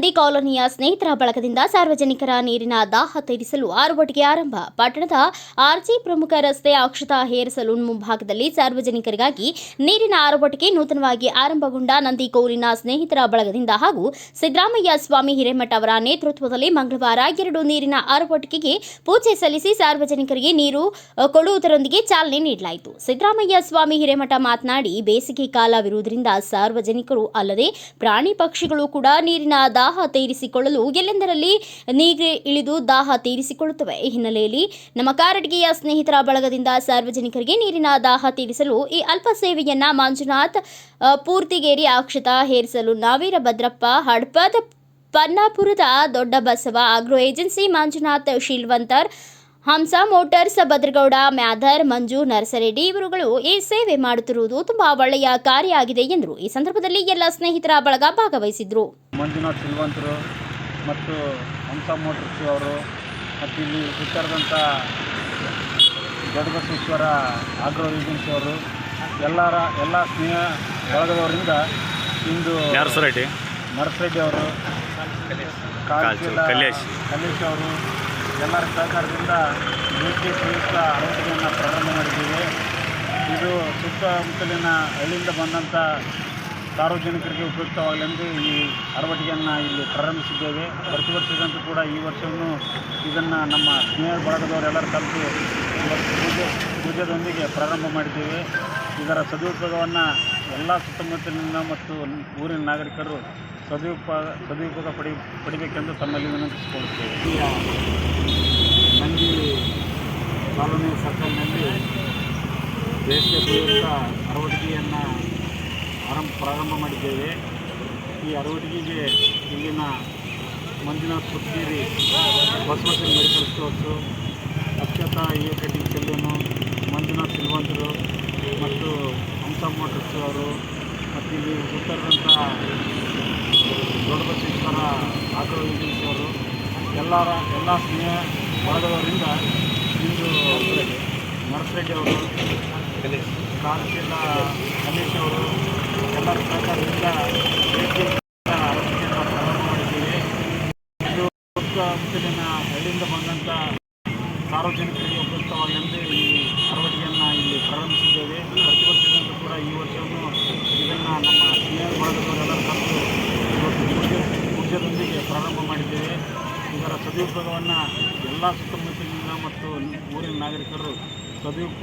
ಕಾಲೋನಿಯ ಸ್ನೇಹಿತರ ಬಳಗದಿಂದ ಸಾರ್ವಜನಿಕರ ನೀರಿನ ದಾಹ ತೀರಿಸಲು ಆರುವಟಿಗೆ ಆರಂಭ. ಪಟ್ಟಣದ ಆರ್ಜಿ ಪ್ರಮುಖ ರಸ್ತೆ ಅಕ್ಷತಾ ಹೇರ್ ಸಲೂನ್ ಮುಂಭಾಗದಲ್ಲಿ ಸಾರ್ವಜನಿಕರಿಗಾಗಿ ನೀರಿನ ಆರುವಟಿಗೆ ನೂತನವಾಗಿ ಆರಂಭಗೊಂಡ ನಂದಿ ಕೌಲಿನ ಸ್ನೇಹಿತರ ಬಳಗದಿಂದ ಹಾಗೂ ಸಿದ್ದರಾಮಯ್ಯ ಸ್ವಾಮಿ ಹಿರೇಮಠ ಅವರ ನೇತೃತ್ವದಲ್ಲಿ ಮಂಗಳವಾರ ಎರಡು ನೀರಿನ ಆರುವಟಿಕೆಗೆ ಪೂಜೆ ಸಲ್ಲಿಸಿ ಸಾರ್ವಜನಿಕರಿಗೆ ನೀರು ಕೊಡುವುದರೊಂದಿಗೆ ಚಾಲನೆ ನೀಡಲಾಯಿತು. ಸಿದ್ದರಾಮಯ್ಯ ಸ್ವಾಮಿ ಹಿರೇಮಠ ಮಾತನಾಡಿ, ಬೇಸಿಗೆ ಕಾಲವಿರುವುದರಿಂದ ಸಾರ್ವಜನಿಕರು ಅಲ್ಲದೆ ಪ್ರಾಣಿ ಪಕ್ಷಿಗಳು ಕೂಡ ನೀರಿನ ದಾಹ ತೀರಿಸಿಕೊಳ್ಳಲು ಎಲ್ಲೆಂದರಲ್ಲಿ ನೀರಿಗೆ ಇಳಿದು ದಾಹ ತೀರಿಸಿಕೊಳ್ಳುತ್ತವೆ. ಈ ಹಿನ್ನೆಲೆಯಲ್ಲಿ ನಮ್ಮ ಕಾರಟಗಿಯ ಸ್ನೇಹಿತರ ಬಳಗದಿಂದ ಸಾರ್ವಜನಿಕರಿಗೆ ನೀರಿನ ದಾಹ ತೀರಿಸಲು ಈ ಅಲ್ಪ ಸೇವೆಯನ್ನ ಮಂಜುನಾಥ್ ಪೂರ್ತಿಗೇರಿ ಅಕ್ಷತಾ ಹೇರಿಸಲು ನಾವೀರ ಭದ್ರಪ್ಪ, ಹಡ್ಪದ ಪನ್ನಾಪುರದ ದೊಡ್ಡ Basava Agro Agency Manjunath Sheelvantar, Hamsa Motors Bhadragowda, Madhar Manju Narasareddy ಇವರುಗಳು ಈ ಸೇವೆ ಮಾಡುತ್ತಿರುವುದು ತುಂಬಾ ಒಳ್ಳೆಯ ಕಾರ್ಯ ಆಗಿದೆ ಎಂದರು. ಈ ಸಂದರ್ಭದಲ್ಲಿ ಎಲ್ಲ ಸ್ನೇಹಿತರ ಬಳಗ ಭಾಗವಹಿಸಿದ್ರು. ಮಂಜುನಾಥ್ ಸಿಲ್ವಂತರು ಮತ್ತು ಹಂಸ ಮೋಟರ್ಸ್ ಅವರು ಮತ್ತು ಇಲ್ಲಿ ಸುತ್ತಾರದಂಥ ದೊಡ್ಡಬಸವೇಶ್ವರ ಆಗ್ರೋ ಏಜೆನ್ಸಿ ಅವರು ಎಲ್ಲರ ಎಲ್ಲ ಸ್ನೇಹ ಬಳಗದವರಿಂದ ಇಂದು ನರಸರೆಡ್ಡಿ. ನರಸರೆಡ್ಡಿ ಅವರು ಕಲೇಶ್ ಕಲೇಶ್ ಅವರು ಎಲ್ಲರ ಸಹಕಾರದಿಂದ ನೀತಿ ಶ್ರೀಯುಕ್ತ ಆರೋಗ್ಯವನ್ನು ಪ್ರಾರಂಭ ಮಾಡಿದ್ದೇವೆ. ಇದು ಸುತ್ತಮುತ್ತಲಿನ ಹಳ್ಳಿಯಿಂದ ಬಂದಂಥ ಸಾರ್ವಜನಿಕರಿಗೆ ಉಪಯುಕ್ತವಾಗಲೆಂದು ಈ ಅರವಟಿಕೆಯನ್ನು ಇಲ್ಲಿ ಪ್ರಾರಂಭಿಸಿದ್ದೇವೆ. ಪ್ರತಿ ವರ್ಷದಂತೂ ಕೂಡ ಈ ವರ್ಷವೂ ಇದನ್ನು ನಮ್ಮ ಸ್ನೇಹ ಬಳಗದವರೆಲ್ಲರೂ ಕಲಿತು ಪೂಜೆ, ಪೂಜೆದೊಂದಿಗೆ ಪ್ರಾರಂಭ ಮಾಡಿದ್ದೇವೆ. ಇದರ ಸದುಪಯೋಗವನ್ನು ಎಲ್ಲ ಸುತ್ತಮುತ್ತಲಿನ ಮತ್ತು ಊರಿನ ನಾಗರಿಕರು ಸದುಪ ಸದುಪಯೋಗ ಪಡಿ, ಪಡಿಬೇಕೆಂದು ತಮ್ಮಲ್ಲಿ ವಿನಂತಿಸಿಕೊಳ್ಳುತ್ತೇವೆ. ನಂದಿ ಕಾಲೋನಿ ಸರ್ಕಲ್ನಲ್ಲಿ ಪ್ರಯುಕ್ತ ಅರವಟ್ಟಿಗೆಯನ್ನು ಆರಂಭ ಪ್ರಾರಂಭ ಮಾಡಿದ್ದೇವೆ. ಈ ಅರವಟ್ಟಿಗೆಗೆ ಇಲ್ಲಿನ ಮಂಜುನಾಥ್ ಸುತ್ತೀರಿ ಬಸವಸಿನ medical stores Akshata hair cutting saloon Manjunath ಸಿಲ್ವಂತರು ಮತ್ತು ಹಂಸ ಮೋಟರ್ಸ್ ಅವರು ಮತ್ತು ಇಲ್ಲಿ ಸುತ್ತರಂಥ ದೊಡ್ಡಬಸವೇಶ್ವರ ಆಟೋ ಏಜೆನ್ಸಿ ಅವರು ಎಲ್ಲರ ಎಲ್ಲ ಸ್ನೇಹ ಬಳಗದವರಿಂದ ಇಂದು ನರಸರೆಡ್ಡಿ ಅವರು ಕಾಲ್ಶೀಲ ಕಲೇಶ್ ಅವರು ಎಲ್ಲರ ಸಹಕಾರದಿಂದ ಪ್ರಾರಂಭ ಮಾಡಿದ್ದೇವೆ ಇದು ಸುತ್ತಮುತ್ತಲಿನ ಹಳ್ಳಿಯಿಂದ ಬಂದಂಥ ಸಾರ್ವಜನಿಕರಿಗೆ ಉಪಯುಕ್ತವಾಗಲೆಂದು ಈ ಅರವತ್ತಿಗೆಯನ್ನು ಇಲ್ಲಿ ಪ್ರಾರಂಭಿಸಿದ್ದೇವೆ ಪ್ರತಿ ಕೂಡ ಈ ವರ್ಷವನ್ನು ಇದನ್ನು ನಮ್ಮ ಇವತ್ತು ಪೂಜೆ ಪ್ರಾರಂಭ ಮಾಡಿದ್ದೇವೆ ಇದರ ಸದುಪಯೋಗವನ್ನು ಎಲ್ಲ ಸುತ್ತಮುತ್ತಲಿನ ಮತ್ತು ಊರಿನ ನಾಗರಿಕರು ಸದುಪಯೋಗ